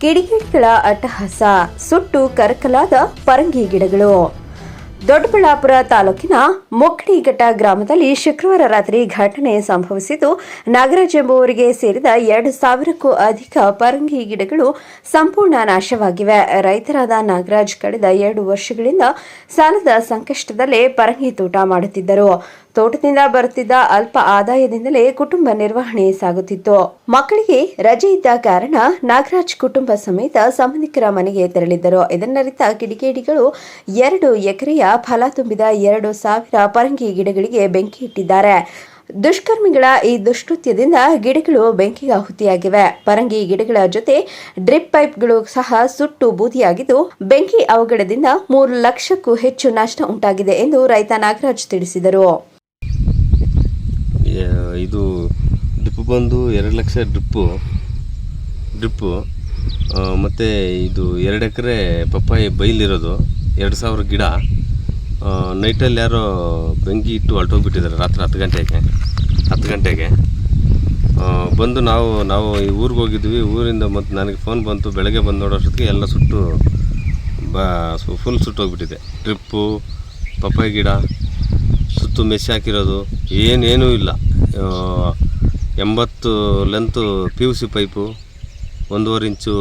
ಕಿಡಿಗೇಡಿಗಳ ಅಟ್ಟಹಾಸ ಸುಟ್ಟು ಕರಕಲಾದ ಪರಂಗಿ ಗಿಡಗಳು. ದೊಡ್ಡಬಳ್ಳಾಪುರ ತಾಲೂಕಿನ ಮೊಕ್ಕಡಿಘಟ್ಟ ಗ್ರಾಮದಲ್ಲಿ ಶುಕ್ರವಾರ ರಾತ್ರಿ ಘಟನೆ ಸಂಭವಿಸಿದ್ದು ನಾಗರಾಜ್ ಎಂಬುವರಿಗೆ ಸೇರಿದ ಎರಡು ಸಾವಿರಕ್ಕೂ ಅಧಿಕ ಪರಂಗಿ ಗಿಡಗಳು ಸಂಪೂರ್ಣ ನಾಶವಾಗಿವೆ. ರೈತರಾದ ನಾಗರಾಜ್ ಕಳೆದ ಎರಡು ವರ್ಷಗಳಿಂದ ಸಾಲದ ಸಂಕಷ್ಟದಲ್ಲೇ ಪರಂಗಿ ತೋಟ ಮಾಡುತ್ತಿದ್ದರು. ತೋಟದಿಂದ ಬರುತ್ತಿದ್ದ ಅಲ್ಪ ಆದಾಯದಿಂದಲೇ ಕುಟುಂಬ ನಿರ್ವಹಣೆ ಸಾಗುತ್ತಿತ್ತು. ಮಕ್ಕಳಿಗೆ ರಜೆ ಇದ್ದ ಕಾರಣ ನಾಗರಾಜ್ ಕುಟುಂಬ ಸಮೇತ ಸಂಬಂಧಿಕರ ಮನೆಗೆ ತೆರಳಿದ್ದರು. ಇದನ್ನರಿತ ಕಿಡಿಗೇಡಿಗಳು ಎರಡು ಎಕರೆಯ ಫಲ ತುಂಬಿದ ಎರಡು ಸಾವಿರ ಪರಂಗಿ ಗಿಡಗಳಿಗೆ ಬೆಂಕಿ ಇಟ್ಟಿದ್ದಾರೆ. ದುಷ್ಕರ್ಮಿಗಳ ಈ ದುಷ್ಕೃತ್ಯದಿಂದ ಗಿಡಗಳು ಬೆಂಕಿಗೆ ಆಹುತಿಯಾಗಿವೆ. ಪರಂಗಿ ಗಿಡಗಳ ಜೊತೆ ಡ್ರಿಪ್ ಪೈಪ್ಗಳು ಸಹ ಸುಟ್ಟು ಬೂದಿಯಾಗಿದ್ದು, ಬೆಂಕಿ ಅವಘಡದಿಂದ ಮೂರು ಲಕ್ಷಕ್ಕೂ ಹೆಚ್ಚು ನಷ್ಟ ಉಂಟಾಗಿದೆ ಎಂದು ರೈತ ನಾಗರಾಜ್ ತಿಳಿಸಿದರು. ಇದು ಡ್ರಿಪ್ ಬಂದು ಎರಡು ಲಕ್ಷ ಡ್ರಿಪ್ಪು ಡ್ರಿಪ್ಪು ಮತ್ತು ಇದು ಎರಡು ಎಕರೆ ಪಪ್ಪಾಯಿ ಬೈಲಿರೋದು, ಎರಡು ಸಾವಿರ ಗಿಡ. ನೈಟಲ್ಲಿ ಯಾರೋ ಬೆಂಕಿ ಇಟ್ಟು ಹೊರಟೋಗ್ಬಿಟ್ಟಿದ್ದಾರೆ ರಾತ್ರಿ ಹತ್ತು ಗಂಟೆಗೆ ಹತ್ತು ಗಂಟೆಗೆ. ಬಂದು ನಾವು ನಾವು ಈ ಊರಿಗೆ ಹೋಗಿದ್ವಿ, ಊರಿಂದ ಮತ್ತು ನನಗೆ ಫೋನ್ ಬಂತು, ಬೆಳಗ್ಗೆ ಬಂದು ನೋಡೋಷ್ಟೊತ್ತಿಗೆ ಎಲ್ಲ ಸುಟ್ಟು, ಬಾ ಫುಲ್ ಸುಟ್ಟೋಗ್ಬಿಟ್ಟಿದೆ. ಟ್ರಿಪ್ಪು ಪಪ್ಪಾಯಿ ಗಿಡ, ಸುತ್ತು ಮೆಸ್ಸಿ ಹಾಕಿರೋದು ಏನೇನೂ ಇಲ್ಲ. ಎಂಬತ್ತು length P V C pipe ಒಂದೂವರೆ ಇಂಚು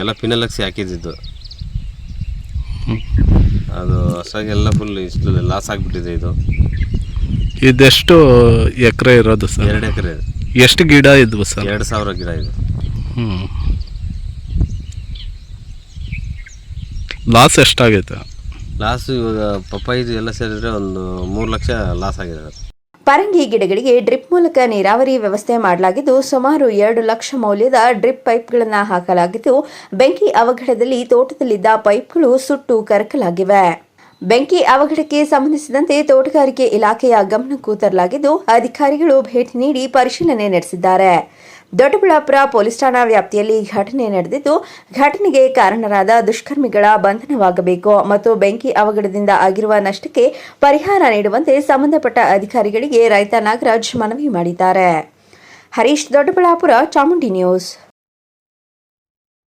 ಎಲ್ಲ ಪಿನಲಕ್ಸಿ ಹಾಕಿದ್ದು ಅದು ಹೊಸಾಗೆಲ್ಲ ಫುಲ್ ಇಷ್ಟು ಲಾಸ್ ಆಗಿಬಿಟ್ಟಿದೆ ಇದು. ಇದೆಷ್ಟು ಎಕರೆ ಇರೋದು ಸರ್? ಎರಡು ಎಕರೆ. ಎಷ್ಟು ಗಿಡ ಇದ್ವು ಸರ್? ಎರಡು ಸಾವಿರ ಗಿಡ ಇದೆ. ಹ್ಞೂ ಲಾಸ್ ಎಷ್ಟಾಗೈತೆ? ಲಾಸ್ ಇವಾಗ ಪಪ್ಪಾಯಿದು ಎಲ್ಲ ಸೇರಿದ್ರೆ ಒಂದು ಮೂರು ಲಕ್ಷ ಲಾಸ್ ಆಗಿದೆ. ಅದು. ಪರಂಗಿ ಗಿಡಗಳಿಗೆ ಡ್ರಿಪ್ ಮೂಲಕ ನೀರಾವರಿ ವ್ಯವಸ್ಥೆ ಮಾಡಲಾಗಿದ್ದು, ಸುಮಾರು ಎರಡು ಲಕ್ಷ ಮೌಲ್ಯದ ಡ್ರಿಪ್ ಪೈಪ್ಗಳನ್ನು ಹಾಕಲಾಗಿದ್ದು, ಬೆಂಕಿ ಅವಘಡದಲ್ಲಿ ತೋಟದಲ್ಲಿದ್ದ ಪೈಪ್ಗಳು ಸುಟ್ಟು ಕರಕಲಾಗಿವೆ. ಬೆಂಕಿ ಅವಘಡಕ್ಕೆ ಸಂಬಂಧಿಸಿದಂತೆ ತೋಟಗಾರಿಕೆ ಇಲಾಖೆಯ ಗಮನಕ್ಕೂ ತರಲಾಗಿದ್ದು, ಅಧಿಕಾರಿಗಳು ಭೇಟಿ ನೀಡಿ ಪರಿಶೀಲನೆ ನಡೆಸಿದ್ದಾರೆ. ದೊಡ್ಡಬಳ್ಳಾಪುರ ಪೊಲೀಸ್ ಠಾಣಾ ವ್ಯಾಪ್ತಿಯಲ್ಲಿ ಘಟನೆ ನಡೆದಿದ್ದು, ಘಟನೆಗೆ ಕಾರಣರಾದ ದುಷ್ಕರ್ಮಿಗಳ ಬಂಧನವಾಗಬೇಕು ಮತ್ತು ಬೆಂಕಿ ಅವಘಡದಿಂದ ಆಗಿರುವ ನಷ್ಟಕ್ಕೆ ಪರಿಹಾರ ನೀಡುವಂತೆ ಸಂಬಂಧಪಟ್ಟ ಅಧಿಕಾರಿಗಳಿಗೆ ರೈತ ನಾಗರಾಜ್ ಮನವಿ ಮಾಡಿದ್ದಾರೆ. ಹರೀಶ್, ದೊಡ್ಡಬಳ್ಳಾಪುರ, ಚಾಮುಂಡಿ ನ್ಯೂಸ್.